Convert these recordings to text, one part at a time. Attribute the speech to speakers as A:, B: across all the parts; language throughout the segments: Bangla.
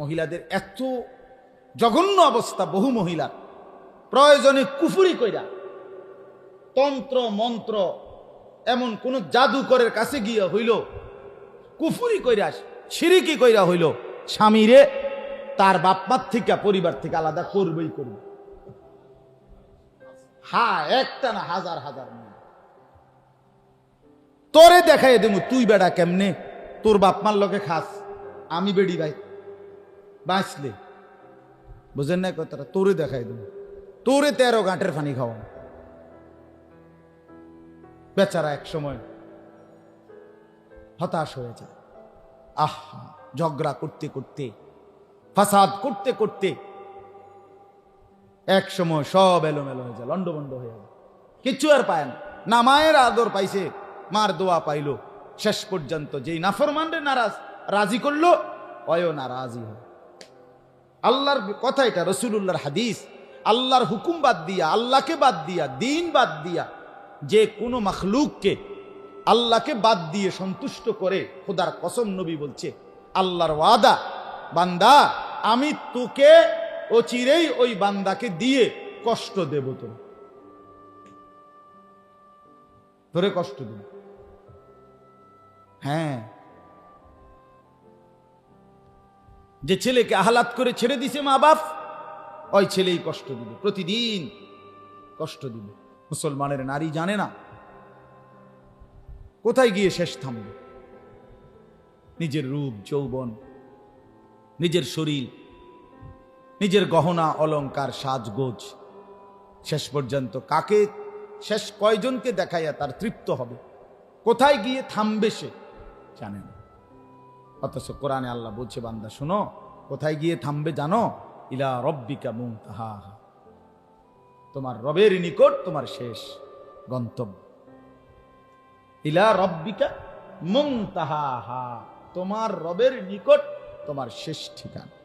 A: মহিলাদের এত জঘন্য অবস্থা, বহু মহিলার প্রয়োজনে কুফুরি কইরা, তন্ত্র, মন্ত্র, এমন কোন জাদুকরের কাছে গিয়ে হইল, কুফুরি কইরা সিরিকি কইরা হইল, স্বামীরে তার বাপমার থেকে, পরিবার থেকে আলাদা করবেই করবে। হা একটা না হাজার হাজার। তোরে দেখাই দেবো তুই বেড়া কেমনে? তোর বাপমার লোকে খাস, আমি বেড়ি ভাই। বাঁচলে। বুঝেন না কথাটা? তোরে দেখাই দেবো। তোরে তেরো গাঁটের পানি খাওয়া বেচারা এক সময় হতাশ হয়ে যায়। আহা, ঝগড়া করতে করতে, ফাসাদ করতে করতে এক সময় সব এলোমেলো হয়ে যায় লন্ডভন্ড হয়ে যায়। কিচ্ছু আর পায় না। না মায়ের আদর পাইছে, মার দোয়া পাইলো। শেষ পর্যন্ত যেই নাফরমানরে নারাজ, রাজি করল অয় নারাজি হয়। আল্লাহর কথা এটা রসুল্লাহর হাদিস। আল্লাহর হুকুম বাদ দিয়া, আল্লাহকে বাদ দিয়া, দিন বাদ দিয়া যে কোনো মখলুককে আল্লাহকে বাদ দিয়ে সন্তুষ্ট করে খোদার কসম নবী বলছে, আল্লাহর ওয়াদা, বান্দা, আমি তোকে ও চিরেই ওই বান্দাকে দিয়ে কষ্ট দেব তোর তোরে কষ্ট দেব। হ্যাঁ। যে ছেলেকে আহ্লাদ করে ছেড়ে দিছে মা বাপ, ওই ছেলেই কষ্ট দিবে, প্রতিদিন কষ্ট দিবে। মুসলমানের নারী জানে না কোথায় গিয়ে শেষ থামবে। নিজের রূপ, যৌবন, নিজের শরীর, নিজের গহনা, অলংকার, সাজগোজ, শেষ পর্যন্ত কাকে, শেষ কয়জনকে দেখাইয়া তার তৃপ্ত হবে, কোথায় গিয়ে থামবে সে জানে না। অথচ কোরআনে আল্লাহ বলছে, বান্দা, শোনো, কোথায় গিয়ে থামবে জানো? ইলা রব্বিকা মুং তোমার রবের নিকট তোমার শেষ গন্তব্য। ইলা রব্বিকা মুং তোমার রবের নিকট তোমার শেষ ঠিকানা।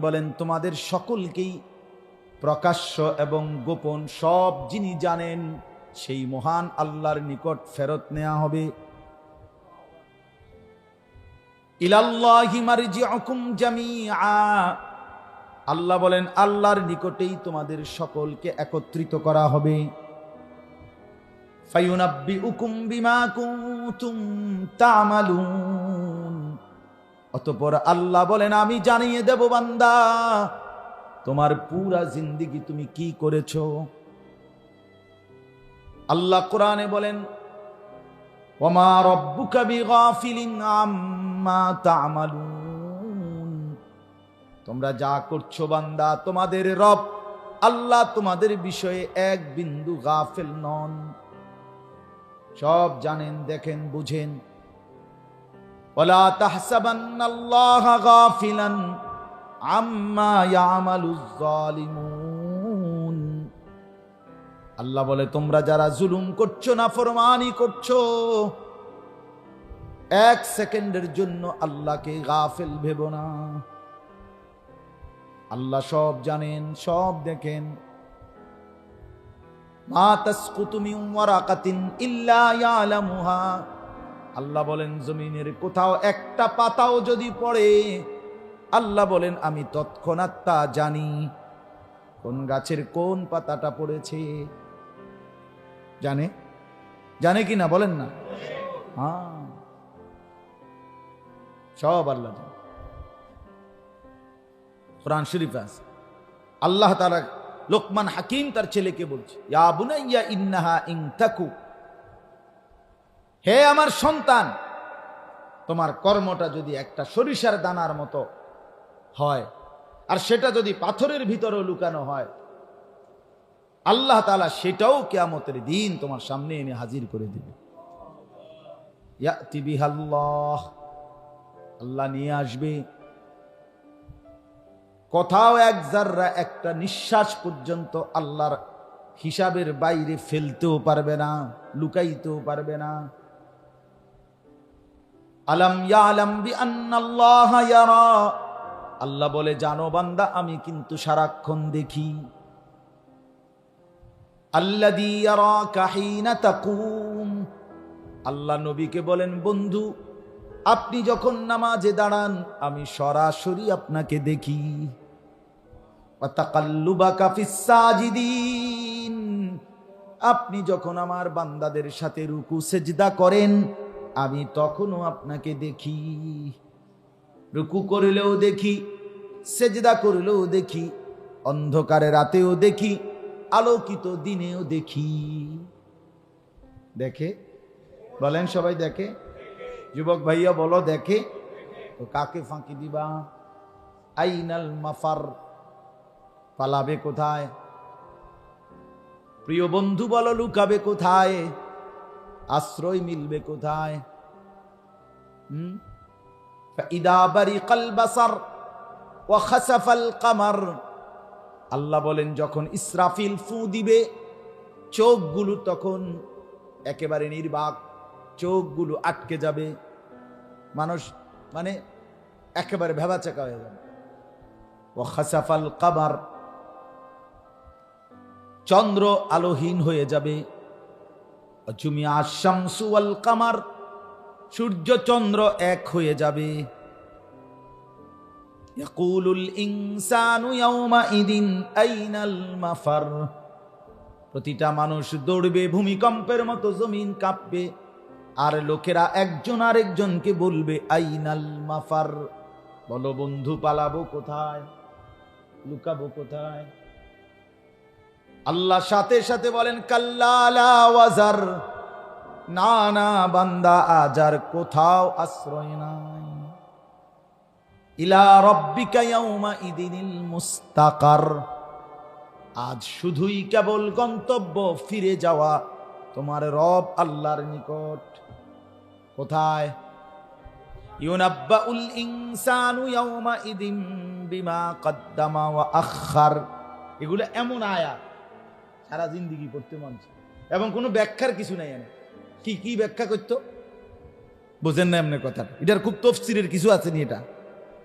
A: বলেন, তোমাদের সকলকেই প্রকাশ্য এবং গোপন সব যিনি জানেন, সেই মহান আল্লাহর নিকট ফেরত নেওয়া হবে। আল্লাহ বলেন, আল্লাহর নিকটেই তোমাদের সকলকে একত্রিত করা হবে। অতঃপর আল্লাহ বলেন, আমি জানিয়ে দেব বান্দা তোমার পুরা জিন্দিগি তুমি কি করেছ? আল্লাহ কোরআনে বলেন আম্মা তোমরা যা করছ বান্দা, তোমাদের রব আল্লাহ তোমাদের বিষয়ে এক বিন্দু গাফেল নন। সব জানেন, দেখেন, বুঝেন। ওলা তাহসাবান আল্লাহ গাফিলান। আল্লাহ বলে, তোমরা যারা জুলুম করছ না ফরমানি করছ, এক সেকেন্ডের জন্য আল্লাহকে গাফেল ভেব না। আল্লাহ সব জানেন, সব দেখেন। মা তাসকুতু ওয়ারাকাতিন ইল্লা ইয়ালামুহা। আল্লাহ বলেন, জমিনের কোথাও একটা পাতাও যদি পড়ে আল্লাহ বলেন, আমি তৎক্ষণাৎ তা জানি। কোন গাছের কোন পাতাটা পড়েছে? জানে? জানে কি না? বলেন না। হ্যাঁ। সব আল্লাহ জানে। কোরআন শরীফ আছে। আল্লাহ তারা লোকমান হাকিম তার ছেলেকে বলছে, ইয়া ইন্নাহা ইন তাকু হে আমার সন্তান, তোমার কর্মটা যদি একটা সরিষার দানার মতো হয়। আর সেটা যদি পাথরের ভিতরেও লুকানো হয়, আল্লাহ তালা সেটাও কেয়ামতের দিন তোমার সামনে এনে হাজির করে দিবে। আল্লাহ নিয়ে আসবে। কোথাও এক জাররা একটা নিঃশ্বাস পর্যন্ত আল্লাহর হিসাবের বাইরে ফেলতেও পারবে না, লুকাইতেও পারবে না। আলম ইয়ালাম বি আন্নাল্লাহ ইয়ারা। আল্লাহ বলে, জানো বান্দা, আমি কিন্তু সারাক্ষণ দেখি। আল্লাহ নবীকে বলেন, বন্ধু, আপনি যখন নামাজে দাঁড়ান, আমি সরাসরি আপনাকে দেখি। আপনি যখন আমার বান্দাদের সাথে রুকু, সেজদা করেন, আমি তখনও আপনাকে দেখি। রুকু করলেও দেখি, সেজদা করলেও দেখি, অন্ধকারে রাতেও দেখি, আলোকিত দিনেও দেখি। দেখে? বলেন সবাই দেখে। যুবক ভাইয়া বলো দেখে। তো কাকে ফাঁকি দিবা? আইনাল মাফার পালাবে কোথায়? প্রিয় বন্ধু বলো, লুকাবে কোথায়? আশ্রয় মিলবে কোথায়? হুম? কালবাসার কামার আল্লাহ বলেন, যখন ইসরাফিল ফু দিবে, চোখগুলো তখন একেবারে নির্বাক, চোখগুলো আটকে যাবে। মানুষ মানে একেবারে ভেবাচাকা হয়ে যাবে। ও খাসাফাল কামার চন্দ্র আলোহীন হয়ে যাবে। জুমিয়া শামসু আল কামার সূর্য চন্দ্র এক হয়ে যাবে। প্রতিটা মানুষ দৌড়বে, ভূমিকম্পের মতো জমিন কাঁপবে, আর লোকেরা একজন আরেকজনকে বলবে, আইনাল মাফার। বলো, বন্ধু, পালাবো কোথায়? লুকাবো কোথায়? আল্লাহ সাথে সাথে বলেন কাল্লা ওয়াজার। না না বান্দা আজার কোথাও আশ্রয় নাই। ইলা রব্বিকা ইদিনিল মুস্তাকার। আজ শুধুই কেবল গন্তব্য ফিরে যাওয়া তোমার রব আল্লাহর নিকট। কোথায়? আখার এগুলো এমন আয়া সারা জিন্দিগি পড়তে মন চায়। এবং কোনো ব্যাখ্যার কিছু নাই এনে। কি কি ব্যাখ্যা করতো? বুঝেন না এমনি কথা এটার খুব তফসিরের কিছু আছে নি এটা।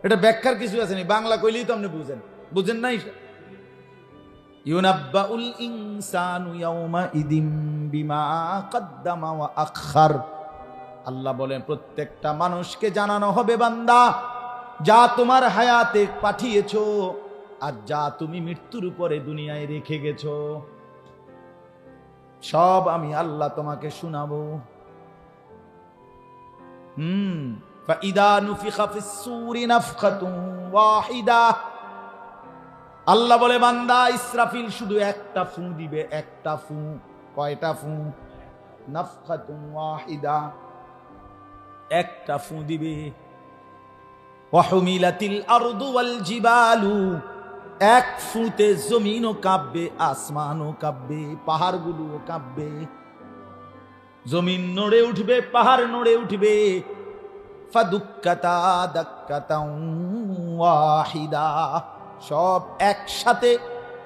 A: এটা ব্যাখ্যার কিছু আছে নি। বাংলা কইলেই তো আপনি বুঝেন। বুঝেন না এটা ইউনাব্বাউল ইনসানু ইয়াউমা ইদিম বিমা কদ্দামা ওয়া আখার আল্লাহ বলেন, প্রত্যেকটা মানুষকে জানানো হবে বান্দা, যা তোমার হায়াতে পাঠিয়েছো আর যা তুমি মৃত্যুর উপরে দুনিয়ায় রেখে গেছো। সব আমি আল্লাহ তোমাকে শুনাবো। হুম আল্লাহ বলে, বান্দা, ইসরাফিল শুধু একটা ফু দিবে, একটা ফু। কয়টা ফু? নাফখাতুম ওয়াহিদা। একটা ফু দিবে। ওয়াহমিলাতিল আরদু ওয়াল জিবালু। এক ফুতে জমিনও কাঁপবে আসমানও কাঁপবে পাহাড়গুলোও কাঁপবে জমিন নড়ে উঠবে, পাহাড় নড়ে উঠবে। ফাদুক্কাতা দাক্কাতা ওয়াহিদা। সব একসাথে,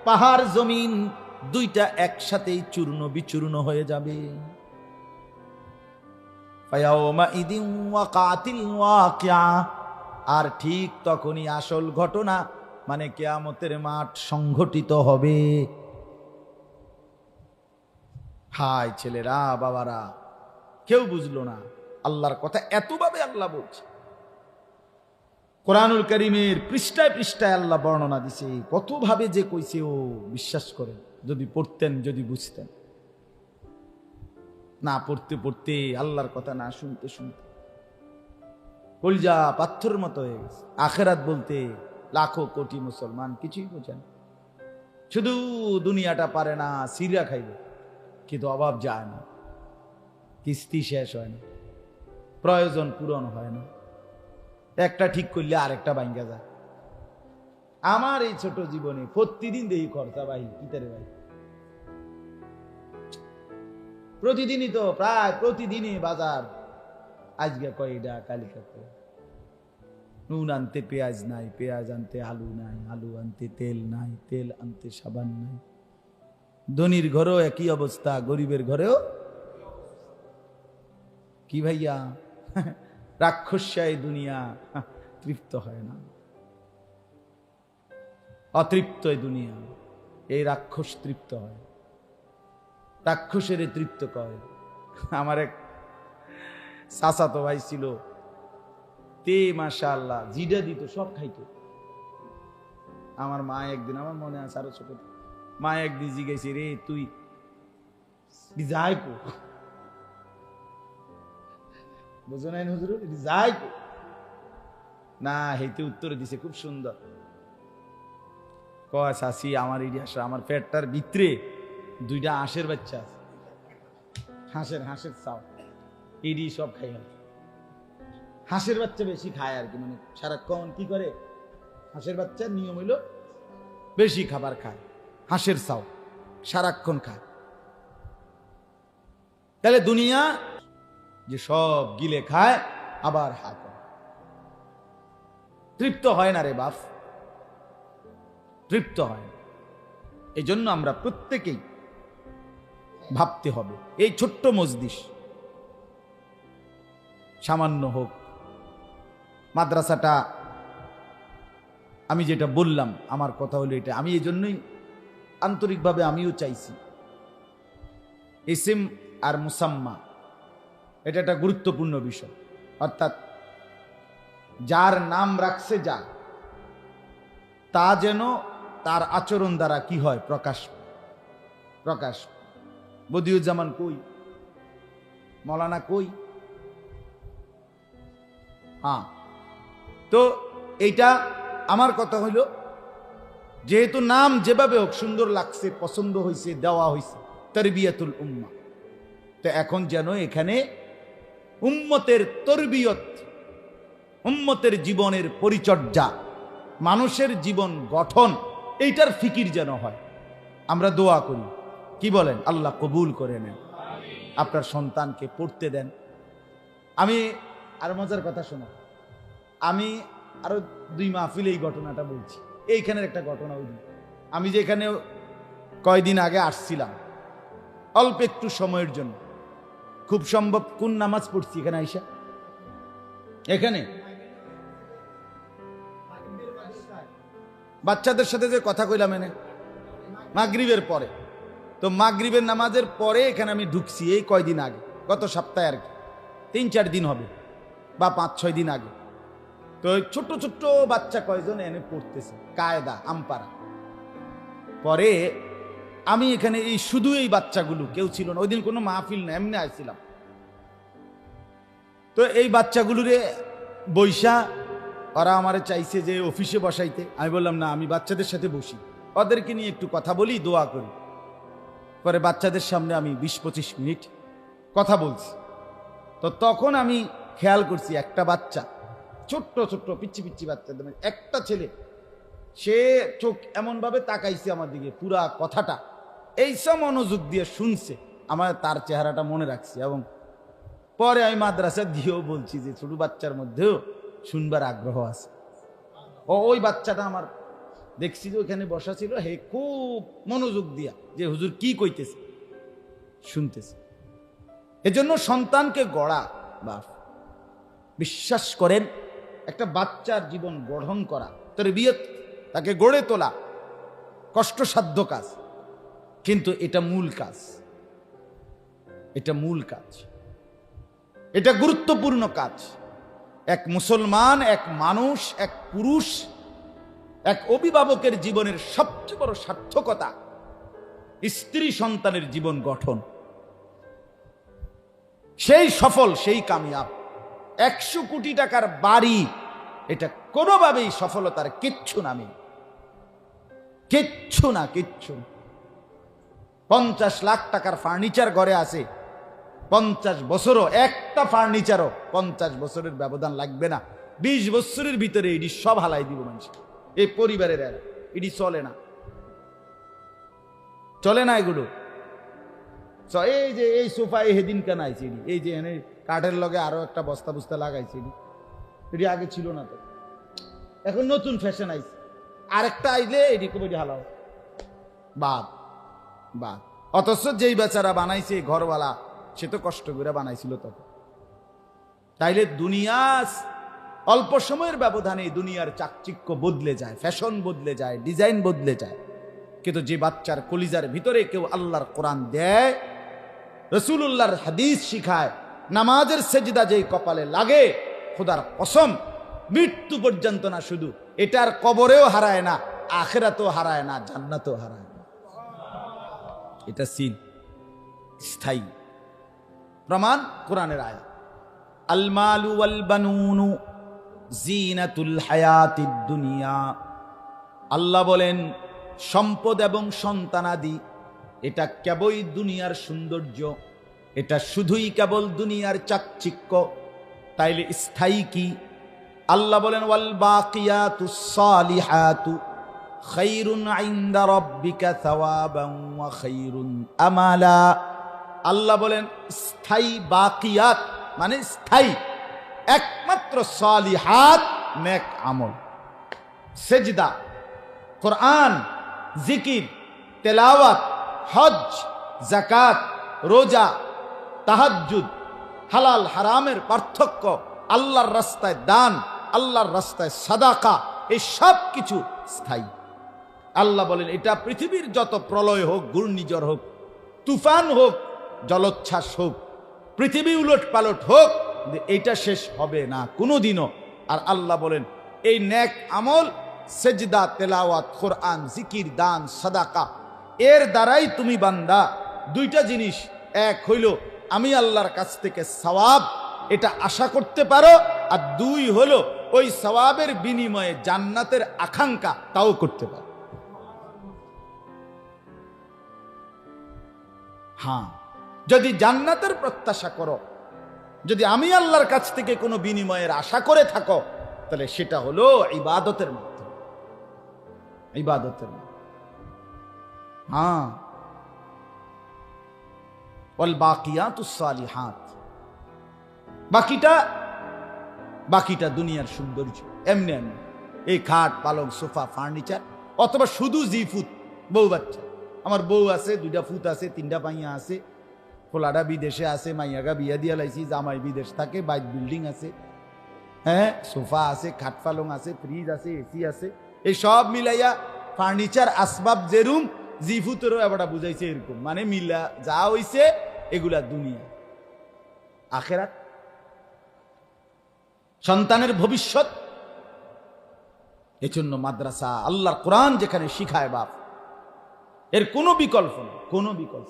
A: পাহাড়, জমিন, দুইটা একসাথেই চূর্ণ বিচূর্ণ হয়ে যাবে। আর ঠিক তখনই আসল ঘটনা মানে কেয়ামতের মাঠ সংঘটিত হবে। হায় ছেলেরা, বাবারা, কেউ বুঝলো না, আল্লাহর কথা এতভাবে আল্লাহ বলছে। কোরআনুল করিমের পৃষ্ঠায় পৃষ্ঠায় আল্লাহ বর্ণনা দিছে, কতভাবে যে কইছে, ও বিশ্বাস করেন, যদি পড়তেন, যদি বুঝতেন। না পড়তে পড়তে আল্লাহর কথা না শুনতে শুনতে, কলজা পাথরের মতো হয়ে গেছে। আখেরাত বলতে লাখো কোটি মুসলমান কিছুই বোঝেন শুধু দুনিয়াটা পারে না, সিরিয়া খাইবে। কিন্তু অভাব যায় না। কিস্তি শেষ হয় না। প্রয়োজন পূরণ হয় না। একটা ঠিক করলে আরেকটা ভাঙ্গা যায়। আমার এই ছোট জীবনে প্রতিদিন দেখি খরচা ভাই কিতারে ভাই। প্রতিদিনই তো, প্রায় প্রতিদিনই বাজার। আজকে কয়টা কালিকা কয় নুন আনতে পেঁয়াজ নাই, পেঁয়াজ আনতে আলু নাই, আলু আনতে তেল নাই, তেল আনতে সাবান নাই। ধনির ঘরেও একই অবস্থা, গরিবের ঘরেও কি ভাইয়া? রাক্ষসায় দুনিয়া, তৃপ্ত হয় না। অতৃপ্ত দুনিয়া, এই রাক্ষস তৃপ্ত হয়। রাক্ষসের তৃপ্ত করে। আমার এক চাচাতো ভাই ছিল তে মাশা আল্লাহ জিডা দিত, সব খাইতো। আমার মা একদিন, আমার মনে আছে আরও ছোট মা একদিন জিজ্ঞাসি রে, তুই যাই কো। বুঝো নাই হুজুর যাই কো। না হেতে উত্তর দিছে, খুব সুন্দর। কয় শাসি আমার ইতিহাস আমার পেটটার ভিতরে দুইটা হাঁসের বাচ্চা আছে। হাঁসের হাঁসের চাও। ইডি সব খাই গেল হাঁসের বাচ্চা বেশি খায় আর কি মানে সারাক্ষণ কি করে? হাঁসের বাচ্চার নিয়ম হইল বেশি খাবার খায়, হাঁসের চাও, সারাক্ষণ খায়। তাহলে দুনিয়া যে সব গিলে খায়, আবার হা করে। তৃপ্ত হয় না রে বাপ, তৃপ্ত হয় না। এই জন্য আমরা প্রত্যেকেই ভাবতে হবে, এই ছোট্ট মজদিস সামান্য হোক মাদ্রাসাটা, আমি যেটা বললাম, আমার কথা হলো এটা। আমি এই জন্যই আন্তরিকভাবে আমিও চাইছি ইসিম আর মুসাম্মা, এটা একটা গুরুত্বপূর্ণ বিষয়। অর্থাৎ যার নাম রাখছে যা, তা যেন তার আচরণ দ্বারা কি হয়, প্রকাশ প্রকাশ বদিউজ্জামান কই? মৌলানা কই? হ্যাঁ। তো এইটা আমার কথা হইল, যেহেতু নাম যেভাবে হোক সুন্দর লাগছে, পছন্দ হয়েছে দেওয়া হয়েছে তরবিয়াতুল উম্মা। তো এখন যেন এখানে উম্মতের তরবিয়ত, উম্মতের জীবনের পরিচর্যা, মানুষের জীবন গঠন, এইটার ফিকির যেন হয়। আমরা দোয়া করি। কি বলেন? আল্লাহ কবুল করে নেন। আপনার সন্তানকে পড়তে দেন। আমি আর মজার কথা শোনা। আমি আরও দুই মাহফিল এই ঘটনাটা বলছি। এইখানের একটা ঘটনা ওই আমি যে এখানে কয়দিন আগে আসছিলাম, অল্প একটু সময়ের জন্য। খুব সম্ভব, কোন নামাজ পড়ছি এখানে আইসা? এখানে? বাচ্চাদের সাথে যে কথা কইলাম এনে, মাগরিবের পরে। তো মাগরিবের নামাজের পরে এখানে আমি ঢুকছি এই কয়দিন আগে, গত সপ্তাহে আর কি। তিন চার দিন হবে, বা পাঁচ ছয় দিন আগে। তো ছোট্ট ছোট্ট বাচ্চা কয়জন এনে পড়তেছে? কায়দা আমপারা পরে আমি এখানে এই শুধু এই বাচ্চাগুলো, কেউ ছিল না। ওই দিন কোনো মাহফিল না, এমনি আসছিলাম তো এই বাচ্চাগুলোরে বৈশা ওরা আমারে চাইছে যে অফিসে বসাইতে। আমি বললাম, না, আমি বাচ্চাদের সাথে বসি। ওদেরকে নিয়ে একটু কথা বলি, দোয়া করি। পরে বাচ্চাদের সামনে আমি বিশ পঁচিশ মিনিট কথা বলছি। তো তখন আমি খেয়াল করছি একটা বাচ্চা ছোট্ট ছোট্ট, পিচ্ছি পিচ্ছি বাচ্চা। একটা ছেলে, সে চোখ এমনভাবে তাকাইছে আমার দিকে, পুরা কথাটা। এইসব মনোযোগ দিয়ে শুনছে, আমার তার চেহারাটা মনে রাখছি এবং পরে আমি মাদ্রাসা দিয়েও বলছি যে, ছোট বাচ্চার মধ্যেও শুনবার আগ্রহ আছে। ও ওই বাচ্চাটা আমার দেখছি যে ওইখানে বসা ছিল, হে খুব মনোযোগ দিয়া যে হুজুর কি কইতেছে? শুনতেছে। এজন্য সন্তানকে গড়া বাপ। বিশ্বাস করেন একটা বাচ্চার জীবন গঠন করা তোর বিয়ত তাকে গড়ে তোলা, কষ্টসাধ্য কাজ। কিন্তু এটা মূল কাজ। এটা মূল কাজ। এটা গুরুত্বপূর্ণ কাজ। এক মুসলমান, এক মানুষ, এক পুরুষ, এক অভিভাবকের জীবনের সবচেয়ে বড় সার্থকতা স্ত্রী সন্তানের জীবন গঠন। সেই সফল, সেই কামিয়াব। একশো কোটি টাকার বাড়ি, এটা কোনোভাবেই সফলতার কিচ্ছু নামে কিচ্ছু না, কিচ্ছু। পঞ্চাশ লাখ টাকার ফার্নিচার ঘরে আছে, পঞ্চাশ বছরও, একটা ফার্নিচারও পঞ্চাশ বছরের ব্যবধান লাগবে না। বিশ বছরের ভিতরে এটি সব হালাই দিব মানুষ এই পরিবারের এটি চলে না। চলে না এগুলো। এই যে, এই সোফা এই হেদিন কেন আইছে এই যে এনে কাঠের লগে আরও একটা বস্তা বুস্তা লাগাইছে। এটি আগে ছিল না তো। এখন নতুন ফ্যাশন আইছে। আরেকটা আইলে এটি খুব হালাও। বাদ বাদ। অথচ যেই বেচারা বানাইছে ঘরওয়ালা, সে তো কষ্ট করে বানাইছিল তখন তাইলে দুনিয়া অল্প সময়ের ব্যবধানে দুনিয়ার চাকচিক্য বদলে যায় ফ্যাশন বদলে যায় ডিজাইন বদলে যায়। কিন্তু যে বাচ্চার কলিজার ভিতরে কেউ আল্লাহর কোরআন দেয় রসুল্লাহর হাদিস শিখায় নামাজের সেজদা যেই কপালে লাগে, খোদার কসম, মৃত্যু পর্যন্ত না শুধু। এটার কবরেও হারায় না, আখেরাতেও হারায় না, জান্নাতেও হারায় না। এটা সিন, স্থায়ী। প্রমাণ, কোরআনের আয়া আলমালু ওয়াল বানুনু জিনাতুল হায়াতিদ দুনিয়া। আল্লাহ বলেন, সম্পদ এবং সন্তানাদি, এটা কেবলই দুনিয়ার সৌন্দর্য এটা শুধুই কেবল দুনিয়ার চাকচিক্য। তাইলে স্থায়ী কি? আল্লাহ বলেন, ওয়াল খাইরুন আমালা। আল্লাহ বলেন, স্থায়ী বাকিয়াত মানে স্থায়ী, একমাত্র সালিহাত নেক আমল। সেজদা, কোরআন, জিকির, তেলাওয়াত হজ জাকাত রোজা তাহাজ্জুদ, হালাল, হারামের পার্থক্য, আল্লাহর রাস্তায় দান, আল্লাহর রাস্তায় সাদাকা, এই সব কিছু স্থায়ী। আল্লাহ বলেন, এটা পৃথিবীর যত প্রলয় হোক, ঘূর্ণিঝড় হোক, তুফান হোক, জলোচ্ছ্বাস হোক, পৃথিবী উলট পালট হোক এইটা শেষ হবে না, কোনোদিনও। আর আল্লাহ বলেন, এই ন্যাক আমল, সেজদা, তেলাওয়াত, কোরআন, জিকির, দান, সাদাকা, এর দ্বারাই তুমি বান্দা। দুইটা জিনিস, এক হইল আমি আল্লাহর কাছ থেকে সওয়াব, এটা আশা করতে পারো। আর দুই হলো, ওই সওয়াবের বিনিময়ে জান্নাতের আকাঙ্ক্ষা তাও করতে পারো। হ্যাঁ যদি জান্নাতের প্রত্যাশা করো, যদি আমি আল্লাহর কাছ থেকে কোনো বিনিময়ের আশা করে থাকো, তাহলে সেটা হলো ইবাদতের মাধ্যমে। ইবাদতের মাধ্যমে। হ্যাঁ। ওয়াল সালিহাত। বাকিটা বাকিটা দুনিয়ার সৌন্দর্য। এমনি এমনি। এই খাট পালং সোফা, ফার্নিচার, অথবা শুধু জি ফুত, বউ বাচ্চা। আমার বউ আছে, দুইটা ফুত আছে, তিনটা পাইয়া আছে। পোলাটা বিদেশে আছে, মাইয়াগা বিয়া দিয়া লাইছি, জামাই বিদেশ থাকে, বাইক বিল্ডিং আছে। হ্যাঁ সোফা আছে, খাট পালং আছে, ফ্রিজ আছে, এসি আছে। এই সব মিলাইয়া ফার্নিচার আসবাব যেরুম জিফুতেরও এবারটা বুঝাইছে এরকম। মানে মিলা, যা হইছে এগুলা দুনিয়া। আখেরাত? সন্তানের ভবিষ্যৎ? এজন্য মাদ্রাসা আল্লাহর কোরআন যেখানে শিখায় বাপ। এর কোনো বিকল্প নেই, কোনো বিকল্প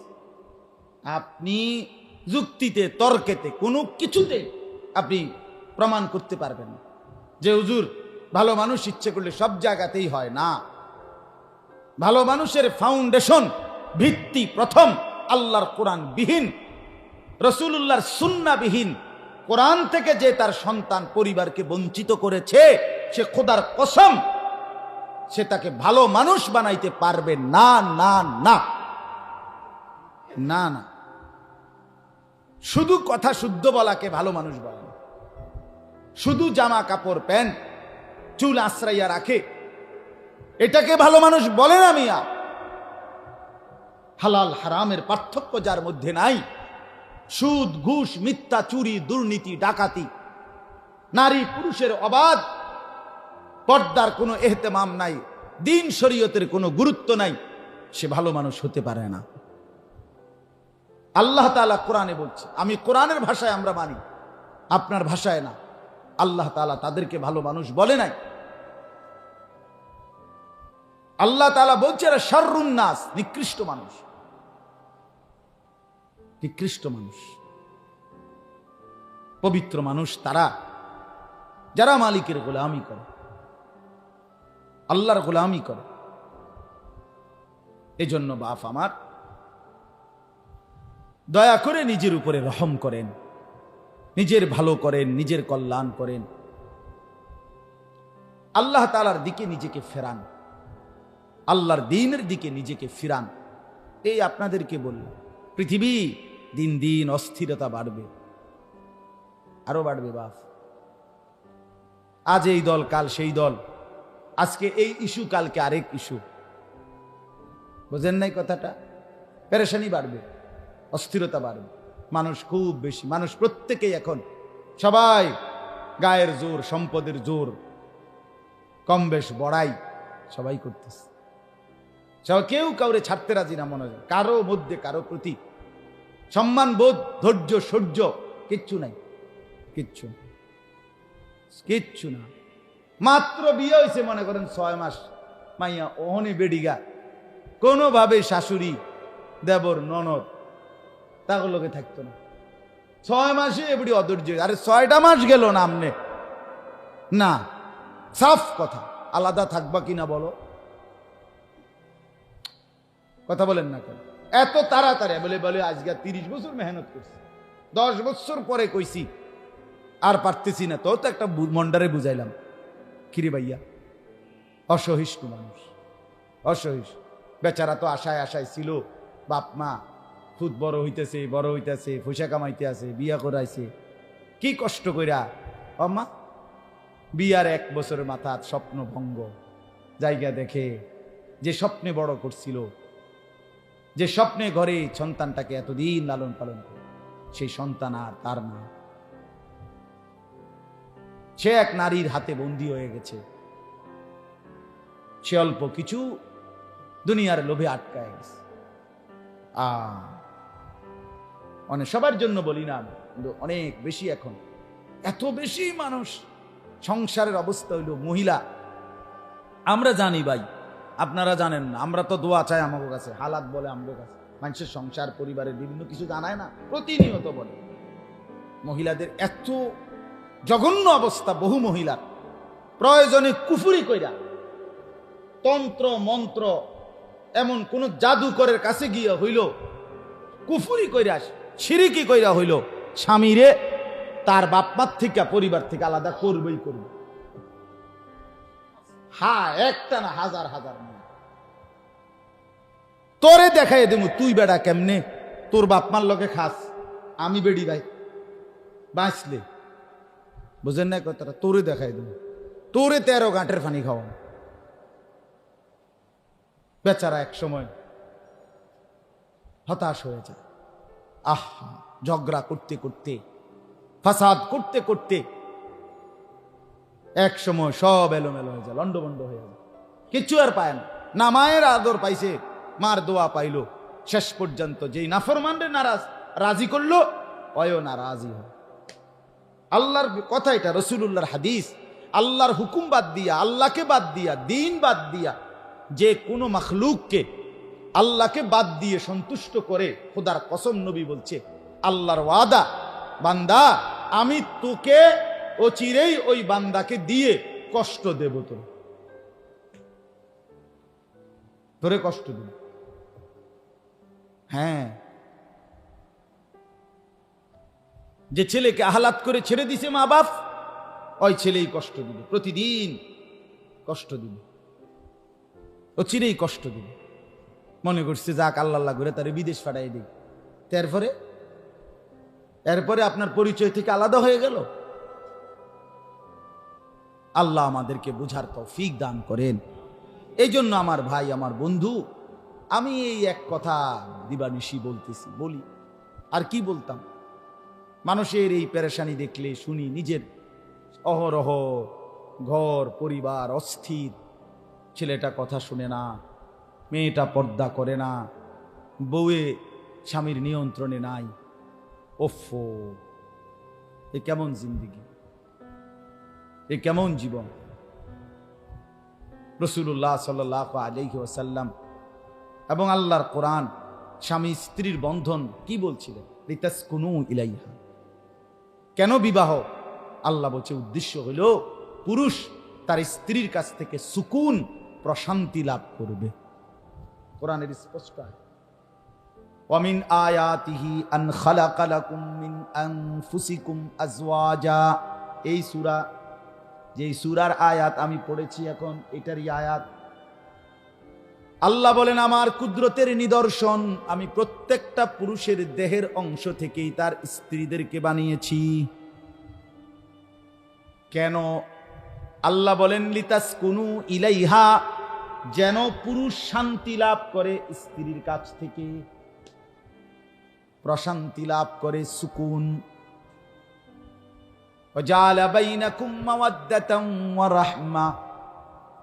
A: আপনি যুক্তিতে, তর্কেতে, কোনো কিছুতে আপনি প্রমাণ করতে পারবেন না। যে হুজুর, ভালো মানুষ ইচ্ছে করলে সব জায়গাতেই হয় না। ভালো মানুষের ফাউন্ডেশন ভিত্তি প্রথম। আল্লাহর কোরআন বিহীন রসুল্লাহর সুন্না বিহীন, কোরআন থেকে যে তার সন্তান পরিবারকে বঞ্চিত করেছে, সে খোদার কসম, সে তাকে ভালো মানুষ বানাইতে পারবে না না না। না না। শুধু কথা শুদ্ধ বলাকে ভালো মানুষ বলে না। শুধু জামা কাপড়, প্যান্ট, চুল আশ্রাইয়া রাখে, এটাকে ভালো মানুষ বলে না মিয়া। হালাল হারামের পার্থক্য যার মধ্যে নাই। সুদ, ঘুষ, মিথ্যা, চুরি, দুর্নীতি, ডাকাতি। নারী পুরুষের অবাধ, পর্দার কোনো এহতেমাম নাই, দিন শরীয়তের কোনো গুরুত্ব নাই, সে ভালো মানুষ হতে পারে না। আল্লাহ তাআলা কোরআনে বলছে, আমি কোরআনের ভাষায় আমরা মানি, আপনার ভাষায় না। আল্লাহ তাআলা তাদেরকে ভালো মানুষ বলে নাই। আল্লাহ তাআলা বলছে, এরা শাররুন্নাস নিকৃষ্ট মানুষ। নিকৃষ্ট মানুষ? পবিত্র মানুষ তারা, যারা মালিকের গোলামি করে, আল্লাহর গোলামি করে। এজন্য বাপ আমার, দয়া করে নিজের উপরে রহম করেন, নিজের ভালো করেন, নিজের কল্যাণ করেন। আল্লাহ তালার দিকে নিজেকে ফেরান, আল্লাহর দিনের দিকে নিজেকে ফিরান। এই আপনাদেরকে বলল পৃথিবী দিন দিন অস্থিরতা বাড়বে। আরও বাড়বে বাপ। আজ এই দল, কাল সেই দল। আজকে এই ইস্যু, কালকে আরেক ইস্যু। বোঝেন নাই কথাটা? পেরেশানি বাড়বে, অস্থিরতা বাড়বে। মানুষ খুব বেশি, মানুষ প্রত্যেকেই এখন সবাই গায়ের জোর, সম্পদের জোর। কম বেশ বড়াই সবাই করতেছে। কেউ কাউরে ছাড়তে রাজি না মনে হয়। কারও মধ্যে কারও প্রতি সম্মান, বোধ, ধৈর্য সহ্য কিচ্ছু নাই। কিচ্ছু কিচ্ছু না। মাত্র বিয়ে হয়েছে, মনে করেন, ছয় মাস। মাইয়া ওহনে বেডিগা। কোনোভাবে শাশুড়ি, দেবর, ননদ তাগুলোকে থাকতো না। ছয় মাসে এবড়ি অধৈর্য আরে, ছয়টা মাস গেল না। আমনে না, সাফ কথা। আলাদা থাকবা কিনা বলো? কথা বলেন না কেন? এত তাড়াতাড়ি বলে বলে, আজকে তিরিশ বছর মেহনত করছি। দশ বছর পরে কইছি, আর পারতেছি না। তো তো একটা মন্ডারে বুঝাইলাম, কিরে ভাইয়া, অসহিষ্ণু মানুষ, অসহিষ্ণু। বেচারা তো আশায় আশায় ছিল, বাপ মা খুদ বড় হইতেছে বড় হইতেছে, পয়সা কামাইতে আছে, বিয়া করাইছে। কি কষ্ট কইরা অম্মা বিয়ার এক বছরের মাথা স্বপ্ন ভঙ্গ। জায়গা দেখে যে স্বপ্নে বড় করছিল যে স্বপ্নে ঘরে সন্তানটাকে এতদিন লালন পালন করে, সেই সন্তান আর তার না সে এক নারীর হাতে বন্দী হয়ে গেছে। সে অল্প কিছু দুনিয়ার লোভে আটকায় গেছে। আ অনেক সবার জন্য বলি না কিন্তু অনেক বেশি এখন। এত বেশি মানুষ সংসারের অবস্থা হইল মহিলা। আমরা জানি ভাই আপনারা জানেন না, আমরা তো দোয়া চাই আমাদের কাছে, হালাত বলে আমাদের কাছে। মানুষের সংসার, পরিবারের বিভিন্ন কিছু জানায় না, প্রতিনিয়ত বলে। মহিলাদের এত জঘন্য অবস্থা, বহু মহিলার। প্রয়োজনে কুফুরি কইরা, তন্ত্র, মন্ত্র, এমন কোন জাদুকরের কাছে গিয়ে হইল, কুফুরি কইরা সিরিকি কইরা হইল, স্বামীরে তার বাপমার থেকে, পরিবার থেকে আলাদা করবেই করবে। হা, একটা না হাজার হাজার। তোরে দেখাই দেবো, তুই বেড়া কেমনে? তোর বাপমার লগে খাস। আমি বেড়ি ভাই। বাঁচলে। বুঝেন না কথাটা? তোরে দেখাই দেবো। তোরে তেরো গাঁটের পানি খাওয়ানো বেচারা এক সময় হতাশ হয়ে যায়। আহা, ঝগড়া করতে করতে, ফাসাদ করতে করতে এক সময় সব এলোমেলো হয়ে যায় লন্ডবন্ড হয়ে যায়। কিচ্ছু আর পায় না। না মায়ের আদর পাইছে মার দোয়া পাইলো। শেষ পর্যন্ত যেই নাফরমানরে নারাজ, রাজি করল, অয়ও নারাজি আল্লাহর কথা এটা রসুল্লাহর হাদিস। আল্লাহর হুকুম বাদ দিয়া, আল্লাহকে বাদ দিয়া, দিন বাদ দিয়া, যে কোনো মখলুককে আল্লাহকে বাদ দিয়ে সন্তুষ্ট করে খোদার কসম নবী বলছে, আল্লাহর ওয়াদা, বান্দা, আমি তোকে ও চিরেই ওই বান্দাকে দিয়ে কষ্ট দেব তোর তোরে কষ্ট দেব। হ্যাঁ। যে ছেলেকে আহ্লাদ করে ছেড়ে দিছে মা বাপ, ওই ছেলেই কষ্ট দিবে, প্রতিদিন কষ্ট দিবে। ও চিরেই কষ্ট দিবে। মনে করছে, যাক আল্লাহ করে তারে বিদেশ পাঠাই দিই তারপরে এরপরে? আপনার পরিচয় থেকে আলাদা হয়ে গেল? আল্লাহ আমাদেরকে বুঝার তৌফিক দান করেন। এই জন্য আমার ভাই, আমার বন্ধু, আমি এই এক কথা দিবানিশি বলতেছি, বলি। আর কি বলতাম? মানুষের এই পেরেশানি দেখলে শুনি নিজের অহরহ ঘর, পরিবার, অস্থির। ছেলেটা কথা শুনে না, মেয়েটা পর্দা করে না, বউয়ে স্বামীর নিয়ন্ত্রণে নাই। ওফো, এ কেমন জিন্দিগি? এ কেমন জীবন? রসুল্লাহ সাল আলহি এবং আল্লাহর কোরআন স্বামী স্ত্রীর বন্ধন কি বলছিলেন রিতাস কুনু ইলাইহা কেন বিবাহ আল্লাহ বলছে উদ্দেশ্য হইল পুরুষ তার স্ত্রীর কাছ থেকে সুকুন প্রশান্তি লাভ করবে কোরআনের স্পষ্ট আছে ومن آياته أن خلق لكم من أنفسكم أزواجا এই সূরা যেই সূরার আয়াত আমি পড়েছি এখন এটারই আয়াত আল্লাহ বলেন, আমার কুদরতের নিদর্শন, আমি প্রত্যেকটা পুরুষের দেহের অংশ থেকেই তার স্ত্রীদেরকে বানিয়েছি। কেন? আল্লাহ বলেন লিতাস কুনু ইলাইহা যেন পুরুষ শান্তি লাভ করে স্ত্রীর কাছ থেকে। প্রশান্তি লাভ করে সুকুন। রাহমা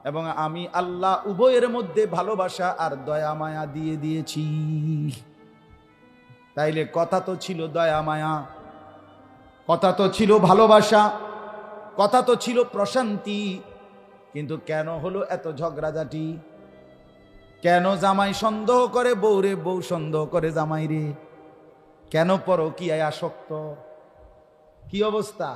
A: এবং আমি আল্লাহ উভয়ের মধ্যে ভালোবাসা আর দয়া মায়া দিয়ে দিয়েছি। তাইলে কথা তো ছিল দয়া মায়া, কথা তো ছিল ভালোবাসা, কথা তো ছিল প্রশান্তি, কিন্তু কেন হলো এত ঝগড়াঝাটি? কেন জামাই সন্দেহ করে বউরে, বউ সন্দেহ করে জামাই রে কেন পরো কি আসক্ত? কি অবস্থা?